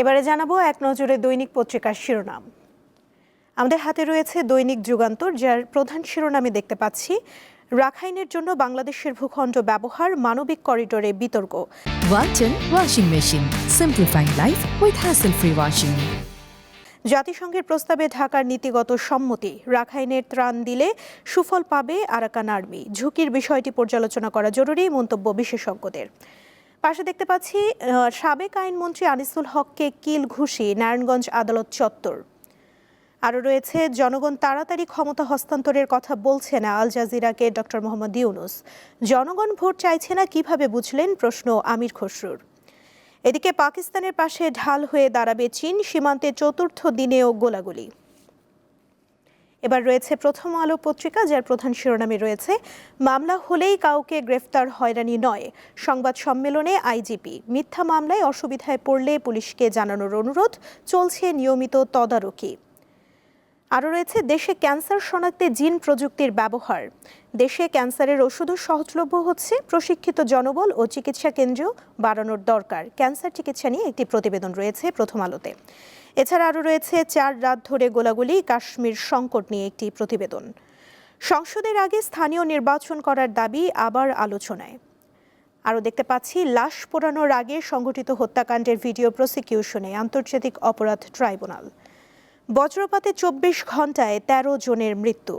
এবারে জানাব এক নজরে দৈনিক পত্রিকার শিরোনাম আমাদের হাতে রয়েছে দৈনিক যুগান্তর যার প্রধান শিরোনামে দেখতে পাচ্ছি রাখাইনের জন্য বাংলাদেশের ভূখণ্ড ব্যবহার মানবিক করিডোরে বিতর্ক Walton Washing Machine. Simplifying life with hassle-free washing. জাতিসংঘের প্রস্তাবে ঢাকার নীতিগত সম্মতি রাখাইনের ত্রাণ দিলে সুফল পাবে আরাকান আর্মি ঝুঁকির বিষয়টি পর্যালোচনা করা জরুরি মন্তব্য বিশেষজ্ঞদের পাশে দেখতে পাচ্ছি সাবেক আইনমন্ত্রী আনিসুল হককে কিল ঘুষি নারায়ণগঞ্জ আদালত চত্বর। আরও রয়েছে, জনগণ তাড়াতাড়ি ক্ষমতা হস্তান্তরের কথা বলছে না আল জাজিরাকে ডক্টর মোহাম্মদ ইউনুস। জনগণ ভোট চাইছে না, কীভাবে বুঝলেন? প্রশ্ন আমির খসরুর। এদিকে পাকিস্তানের পাশে ঢাল হয়ে দাঁড়াবে চীন, সীমান্তে চতুর্থ দিনেও গোলাগুলি। এবার রয়েছে প্রথম আলো পত্রিকা, যার প্রধান শিরোনামে রয়েছে, মামলা হলেই কাউকে গ্রেফতার হয়রানি নয়। সংবাদ সম্মেলনে আইজিপি, মিথ্যা মামলায় অসুবিধায় পড়লে পুলিশকে জানানোর অনুরোধ, চলছে নিয়মিত তদারকি। আরও রয়েছে, দেশে ক্যান্সার শনাক্তে জিন প্রযুক্তির ব্যবহার। দেশে ক্যান্সারের ওষুধও সহজলভ্য হচ্ছে, প্রশিক্ষিত জনবল ও চিকিৎসা কেন্দ্র বাড়ানোর দরকার। ক্যান্সার চিকিৎসা নিয়ে একটি প্রতিবেদন রয়েছে প্রথম আলোতে। এছাড়া আরও রয়েছে, চার রাত ধরে গোলাগুলি কাশ্মীর সংকট নিয়ে একটি প্রতিবেদন। সংসদের আগে স্থানীয় নির্বাচন করার দাবি আবার আলোচনায়। আরও দেখতে পাচ্ছি, লাশ পোড়ানোর আগে সংঘটিত হত্যাকাণ্ডের ভিডিও প্রসিকিউশনে আন্তর্জাতিক অপরাধ ট্রাইব্যুনাল। বজ্রপাতে চব্বিশ ঘন্টায় ১৩ জনের মৃত্যু।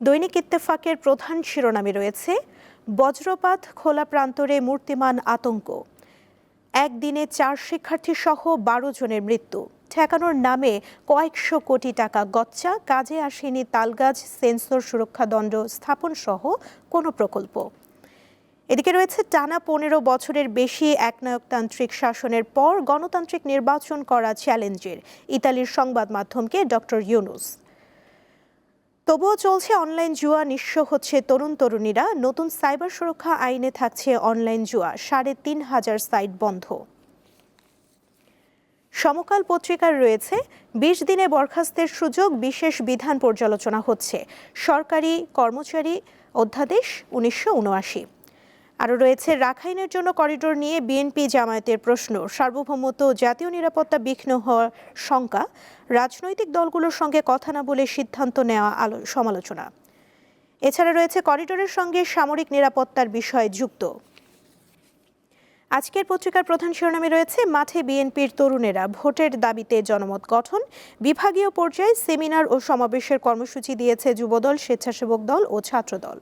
দৈনিক ইত্তেফাকের প্রধান শিরোনামে রয়েছে, বজ্রপাত খোলা প্রান্তরে মূর্তিমান আতঙ্ক। একদিনে চার শিক্ষার্থী সহ বারো জনের মৃত্যু। ঠেকানোর নামে কয়েকশো কোটি টাকা গচ্চা, কাজে আসেনি তালগাছ, সেন্সর সুরক্ষা দণ্ড স্থাপন সহ কোনো প্রকল্প। এদিকে রয়েছে, টানা পনেরো বছরের বেশি একনায়কতান্ত্রিক শাসনের পর গণতান্ত্রিক নির্বাচন করা চ্যালেঞ্জের ইতালির সংবাদ মাধ্যমকে ডক্টর ইউনুস। তবুও চলছে অনলাইন জুয়া, নিঃস্ব হচ্ছে তরুণ তরুণীরা। নতুন সাইবার সুরক্ষা আইনে থাকছে অনলাইন জুয়া, সাড়ে তিন হাজার সাইট বন্ধ। সমকাল পত্রিকার রয়েছে, বিশ দিনে বরখাস্তের সুযোগ, বিশেষ বিধান পর্যালোচনা হচ্ছে। সরকারি কর্মচারী অধ্যাদেশ উনিশশো উনআশি। আরও রয়েছে, রাখাইনের জন্য করিডোর নিয়ে বিএনপি জামায়াতের প্রশ্ন। সার্বভৌমত্ব জাতীয় নিরাপত্তা বিঘ্ন হওয়ার শঙ্কা। রাজনৈতিক দলগুলোর সঙ্গে কথা না বলে সিদ্ধান্ত নেওয়া আলো, সমালোচনা। এছাড়া রয়েছে, করিডোরের সঙ্গে সামরিক নিরাপত্তার বিষয় যুক্ত। আজকের পত্রিকার প্রধান শিরোনামে রয়েছে, মাঠে বিএনপির তরুণেরা ভোটের দাবিতে জনমত গঠন। বিভাগীয় পর্যায়ে সেমিনার ও সমাবেশের কর্মসূচি দিয়েছে যুবদল, স্বেচ্ছাসেবক দল ও ছাত্রদল।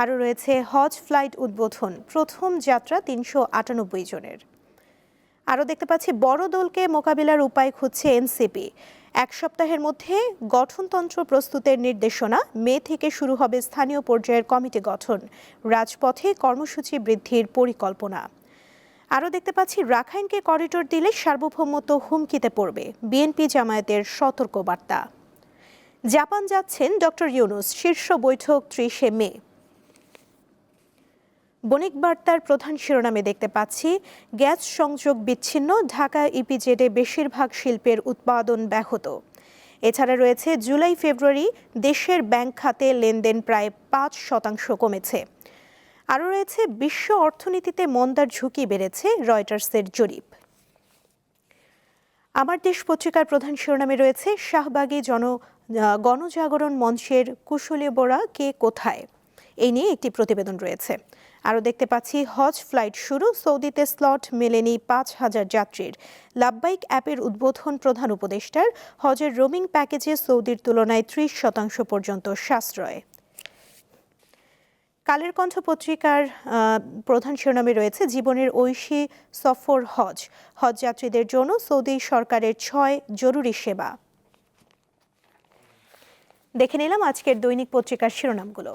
আরও রয়েছে হজ ফ্লাইট উদ্বোধন, প্রথম যাত্রা তিনশো আটানব্বই জনের। আরও দেখতে পাচ্ছি, বড় দলকে মোকাবিলার উপায় খুঁজছে এনসিপি। এক সপ্তাহের মধ্যে গঠনতন্ত্র প্রস্তুতের নির্দেশনা, মে থেকে শুরু হবে স্থানীয় পর্যায়ের কমিটি গঠন, রাজপথে কর্মসূচি বৃদ্ধির পরিকল্পনা। আরও দেখতে পাচ্ছি, রাখাইনকে করিডোর দিলে সার্বভৌমত্ব হুমকিতে পড়বে, বিএনপি জামায়াতের সতর্ক বার্তা জাপান যাচ্ছেন ডক্টর ইউনুস, শীর্ষ বৈঠক ত্রিশে মে। বণিক বার্তার প্রধান শিরোনামে দেখতে পাচ্ছি, গ্যাস সংযোগ বিচ্ছিন্ন ঢাকা ইপিজেডে বেশিরভাগ শিল্পের উৎপাদন ব্যাহত। এছাড়া রয়েছে, জুলাই, ফেব্রুয়ারি দেশের ব্যাংক খাতে লেনদেন প্রায় পাঁচ শতাংশ কমেছে। আরও রয়েছে, বিশ্ব অর্থনীতিতে মন্দার ঝুঁকি বেড়েছে রয়টার্সের জরিপ। আমার দেশ পত্রিকার প্রধান শিরোনামে রয়েছে, শাহবাগে জন গণজাগরণ মঞ্চের কুশলী বোরা কে কোথায়? এই নিয়ে একটি প্রতিবেদন রয়েছে। আরও দেখতে পাচ্ছি, হজ ফ্লাইট শুরু, সৌদিতে স্লট মেলেনি পাঁচ হাজার যাত্রীর। লাভবাইক অ্যাপের উদ্বোধন প্রধান উপদেষ্টার, হজের রোমিং প্যাকেজে সৌদির তুলনায় ত্রিশ শতাংশ পর্যন্ত সাশ্রয়। কালের কণ্ঠ পত্রিকার প্রধান শিরোনামে রয়েছে, জীবনের ঐশী সফর হজ। হজ যাত্রীদের জন্য সৌদি সরকারের ছয় জরুরি সেবা। দেখে নিলাম আজকের দৈনিক পত্রিকার শিরোনামগুলো।